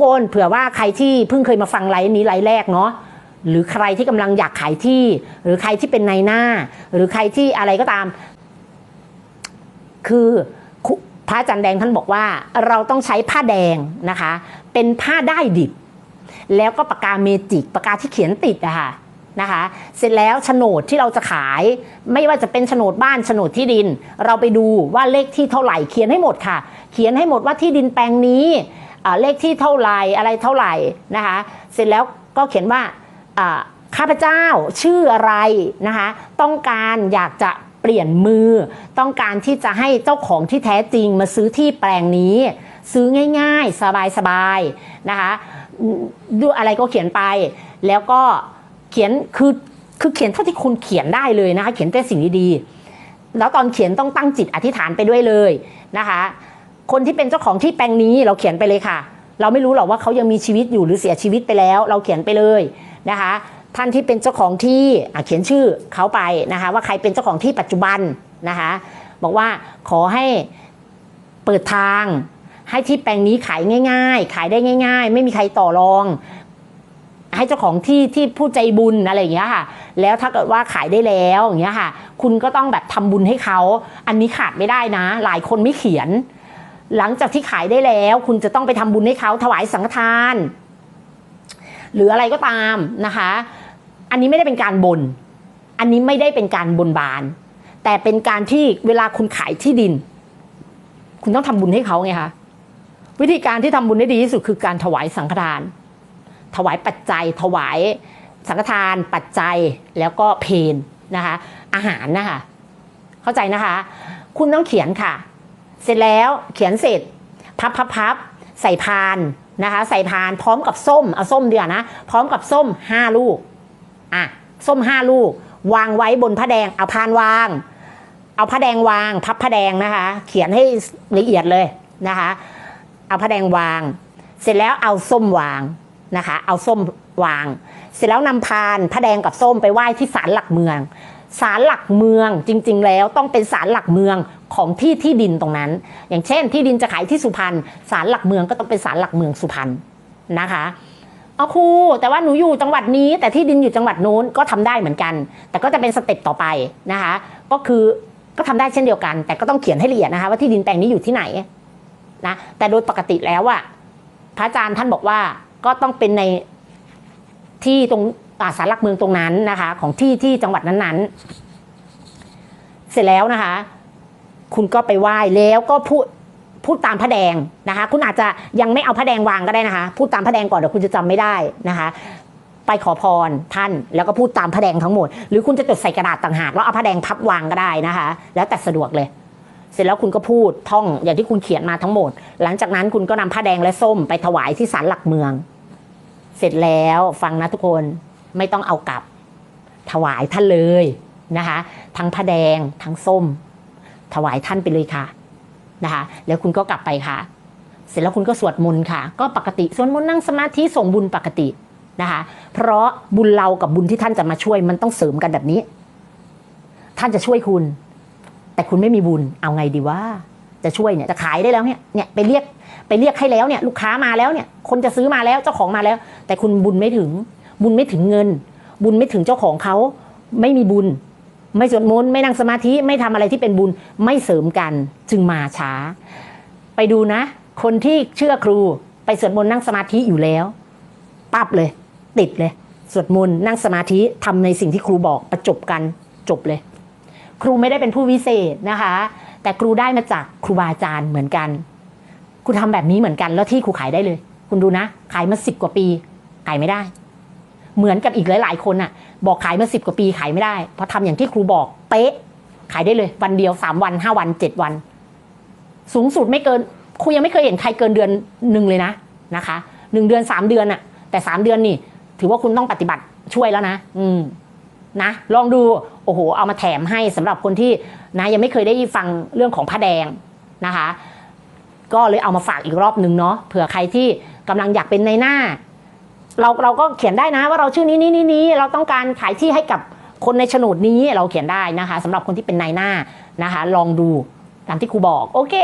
คนเผื่อว่าใครที่เพิ่งเคยมาฟังไลฟ์นี้ไลฟ์แรกเนาะหรือใครที่กำลังอยากขายที่ หรือใครที่เป็นนายหน้า หรือใครที่อะไรก็ตาม คือพระอาจารย์แดงท่านบอกว่า เราต้องใช้ผ้าแดงนะคะ เป็นผ้าได้ดิบ แล้วก็ปากกาเมจิกปากกาที่เขียนติดอะค่ะนะคะ เสร็จแล้วโฉนดที่เราจะขาย ไม่ว่าจะเป็นโฉนดบ้านโฉนดที่ดิน เราไปดูว่าเลขที่เท่าไหร่เขียนให้หมดค่ะ เขียนให้หมดว่าที่ดินแปลงนี้ เลขที่เท่าไหร่อะไรเท่าไหร่นะคะเสร็จแล้วก็เขียนว่าอ่าข้าพเจ้าชื่ออะไรนะคะต้องการอยากจะเปลี่ยนมือ ต้องการที่จะให้เจ้าของที่แท้จริงมาซื้อที่แปลงนี้ ซื้อง่าย ๆ สบายๆนะคะดูอะไรก็เขียนไป แล้วก็เขียนคือคือเขียนเท่าที่คุณเขียนได้เลยนะคะเขียนแต่สิ่งดีๆแล้วตอนเขียนต้องตั้งจิตอธิษฐานไปด้วยเลยนะคะ คนที่เป็นเจ้าของที่แปลงนี้เราเขียนไปเลยค่ะ เราไม่รู้หรอกว่าเขายังมีชีวิตอยู่หรือเสียชีวิตไปแล้ว เราเขียนไปเลยนะคะ ท่านที่เป็นเจ้าของที่เขียนชื่อเขาไปนะคะ ว่าใครเป็นเจ้าของที่ปัจจุบันนะคะ บอกว่าขอให้เปิดทางให้ที่แปลงนี้ขายง่าย ๆ ขายได้ง่าย ๆ ไม่มีใครต่อรอง ให้เจ้าของที่ที่ผู้ใจบุญอะไรอย่างเงี้ยค่ะ แล้วถ้าเกิดว่าขายได้แล้วอย่างเงี้ยค่ะ คุณก็ต้องแบบทำบุญให้เขา อันนี้ขาดไม่ได้นะ หลายคนไม่เขียน หลังจากที่ขายได้แล้ว คุณจะต้องไปทำบุญให้เขาถวายสังฆทาน หรืออะไรก็ตามนะคะ อันนี้ไม่ได้เป็นการบน อันนี้ไม่ได้เป็นการบนบาน แต่เป็นการที่เวลาคุณขายที่ดิน คุณต้องทำบุญให้เขาไงคะวิธีการที่ทำบุญได้ดีที่สุดคือการถวายสังฆทาน ถวายปัจจัย ถวายสังฆทาน ปัจจัยแล้วก็เพนนะคะ อาหารนะคะ เข้าใจนะคะ คุณต้องเขียนค่ะ เสร็จแล้วเขียนเสร็จ พับพับพับใส่พานนะคะ ใส่พานพร้อมกับส้มเอาส้มเดียวนะ พร้อมกับส้มห้าลูกอะส้มห้าลูก วางไว้บนผ้าแดงเอาพานวาง เอาผ้าแดงวาง พับผ้าแดงนะคะ เขียนให้ละเอียดเลยนะคะ เอาผ้าแดงวาง เสร็จแล้วเอาส้มวางนะคะ เอาส้มวาง เสร็จแล้วนำพานผ้าแดงกับส้มไปไหว้ที่ศาลหลักเมือง ศาลหลักเมืองจริง ๆ แล้วต้องเป็นศาลหลักเมืองของที่ที่ดินตรงนั้น อย่างเช่น ที่ดินจะขายที่สุพรรณศาลหลักเมืองก็ต้องเป็นศาลหลักเมืองสุพรรณนะคะเอาครูแต่ว่าหนูอยู่จังหวัดนี้ แต่ที่ดินอยู่จังหวัดนู้นก็ทำได้เหมือนกัน แต่ก็จะเป็นสเต็ปต่อไปนะคะก็คือก็ทำได้เช่นเดียวกัน แต่ก็ต้องเขียนให้ละเอียดนะคะว่าที่ดินแปลงนี้อยู่ที่ไหนนะแต่โดยปกติแล้วอะพระอาจารย์ท่านบอกว่าก็ต้องเป็นในที่ตรง สารหลักเมืองตรงนั้นนะคะ ของที่ที่จังหวัดนั้นๆ เสร็จแล้วนะคะ คุณก็ไปไหว้แล้วก็พูดพูดตามพระแดงนะคะ คุณอาจจะยังไม่เอาพระแดงวางก็ได้นะคะ พูดตามพระแดงก่อนเดี๋ยวคุณจะจำไม่ได้นะคะไปขอพรท่านแล้วก็พูดตามพระแดงทั้งหมด หรือคุณจะจดใส่กระดาษต่างหากแล้วเอาพระแดงพับวางก็ได้นะคะ แล้วแต่สะดวกเลย เสร็จแล้วคุณก็พูดท่องอย่างที่คุณเขียนมาทั้งหมด หลังจากนั้นคุณก็นำผ้าแดงและส้มไปถวายที่ศาลหลักเมือง เสร็จแล้วฟังนะทุกคน ไม่ต้องเอากลับ ถวายท่านเลยนะคะ ทั้งผ้าแดงทั้งส้ม ถวายท่านไปเลยค่ะนะคะ แล้วคุณก็กลับไปค่ะ เสร็จแล้วคุณก็สวดมนต์ค่ะ ก็ปกติสวดมนต์นั่งสมาธิส่งบุญปกตินะคะ เพราะบุญเรากับบุญที่ท่านจะมาช่วยมันต้องเสริมกันแบบนี้ ท่านจะช่วยคุณ แต่คุณไม่มีบุญเอาไงดีว่าจะช่วยเนี่ยจะขายได้แล้วเนี่ยเนี่ยไปเรียกไปเรียกให้แล้วเนี่ยลูกค้ามาแล้วเนี่ยคนจะซื้อมาแล้วเจ้าของมาแล้ว แต่คุณบุญไม่ถึง บุญไม่ถึงเงิน บุญไม่ถึงเจ้าของเขาไม่มีบุญ ไม่สวดมนต์ไม่นั่งสมาธิไม่ทำอะไรที่เป็นบุญไม่เสริมกันจึงมาช้า ไปดูนะ คนที่เชื่อครูไปสวดมนต์นั่งสมาธิอยู่แล้วปั๊บเลย ติดเลยสวดมนต์นั่งสมาธิทำในสิ่งที่ครูบอกประจบกันจบเลย ครูไม่ได้เป็นผู้วิเศษนะคะ แต่ครูได้มาจากครูบาอาจารย์เหมือนกันคุณทำแบบนี้เหมือนกันแล้วที่ครูขายได้เลย คุณดูนะ ขายมาสิบกว่าปี ขายไม่ได้ เหมือนกับอีกหลาย ๆ คนน่ะ บอกขายมาสิบกว่าปีขายไม่ได้เพราะทำอย่างที่ครูบอกเป๊ะ ขายได้เลย วันเดียวสามวันห้าวันเจ็ดวัน สูงสุดไม่เกินครูยังไม่เคยเห็นใครเกินเดือนหนึ่งเลยนะนะคะหนึ่งเดือนสามเดือนอะแต่สามเดือนนี่ ถือว่าคุณต้องปฏิบัติช่วยแล้วนะ อืมนะลองดูโอ้โห เอามาแถมให้สำหรับคนที่นะยังไม่เคยได้ฟังเรื่องของผ้าแดงนะคะ ก็เลยเอามาฝากอีกรอบหนึ่งเนาะเผื่อใครที่กำลังอยากเป็นในหน้า เราเราก็เขียนได้นะว่าเราชื่อนี้นี้นี้นี้เราต้องการขายที่ให้กับคนในโฉนดนี้เราเขียนได้นะคะสำหรับคนที่เป็นนายหน้านะคะ ลองดูตามที่ครูบอกโอเค